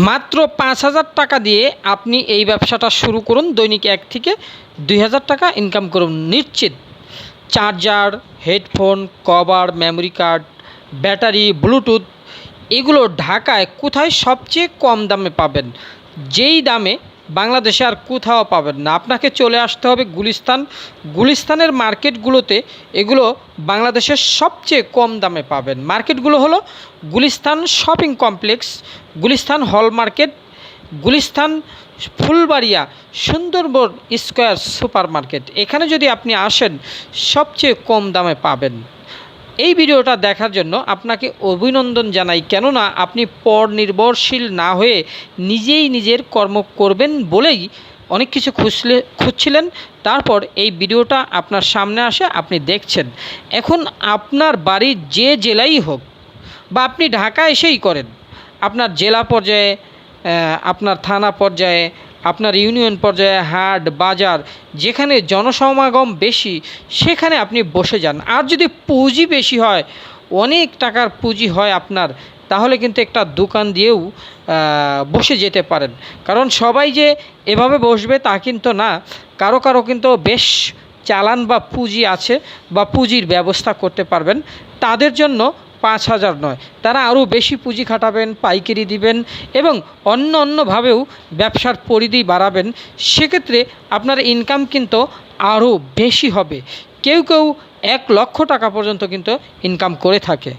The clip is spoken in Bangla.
মাত্র পাঁচ হাজার টাকা দিয়ে আপনি এই ব্যবসাটা শুরু করুন, দৈনিক এক থেকে দুই হাজার টাকা ইনকাম করুন নিশ্চিত। Charger headphone cover memory card battery Bluetooth এগুলো ঢাকায় কোথায় সবচেয়ে কম দামে পাবেন? যেই দামে বাংলাদেশে আর কোথাও পাবেন না। আপনাকে চলে আসতে হবে গুলিস্তান। গুলিস্তানের মার্কেটগুলোতে এগুলো বাংলাদেশের সবচেয়ে কম দামে পাবেন। মার্কেটগুলো হলো Gulistan shopping complex, Gulistan hall market, Gulistan Fulbaria, Sundarban square super market. এখানে যদি আপনি আসেন, সবচেয়ে কম দামে পাবেন। এই ভিডিওটা দেখার জন্য আপনাকে অভিনন্দন জানাই, কেননা আপনি পর নির্ভরশীল না হয়ে নিজেই নিজের কর্ম করবেন বলেই অনেক কিছু খুঁজলে, খুঁজছিলেন। তারপর এই ভিডিওটা আপনার সামনে আসে, আপনি দেখছেন। এখন আপনার বাড়ির যে জেলাই হোক, বা আপনি ঢাকা এসেই করেন, আপনার জেলা পর্যায়ে আপনার থানা পর্যায়ে আপনার ইউনিয়ন পর্যায়ে হাট, বাজার, যেখানে জনসমাগম বেশি, সেখানে আপনি বসে যান। আর যদি পুঁজি বেশি হয়, অনেক টাকার পুঁজি হয় আপনার, তাহলে কিন্তু একটা দোকান দিয়েও বসে যেতে পারেন। কারণ সবাই যে এভাবে বসবে তা কিন্তু না। কারও কারও কিন্তু বেশ চালান বা পুঁজি আছে বা পুঁজির ব্যবস্থা করতে পারবেন। তাদের জন্য পাঁচ হাজার নয়। তারা আরও বেশি পুঁজি খাটাবেন, পাইকারি দিবেন এবং অন্য অন্যভাবেও ব্যবসার পরিধি বাড়াবেন। সেক্ষেত্রে আপনার ইনকাম কিন্তু আরও বেশি হবে। কেউ কেউ এক লক্ষ টাকা পর্যন্ত কিন্তু ইনকাম করে থাকে।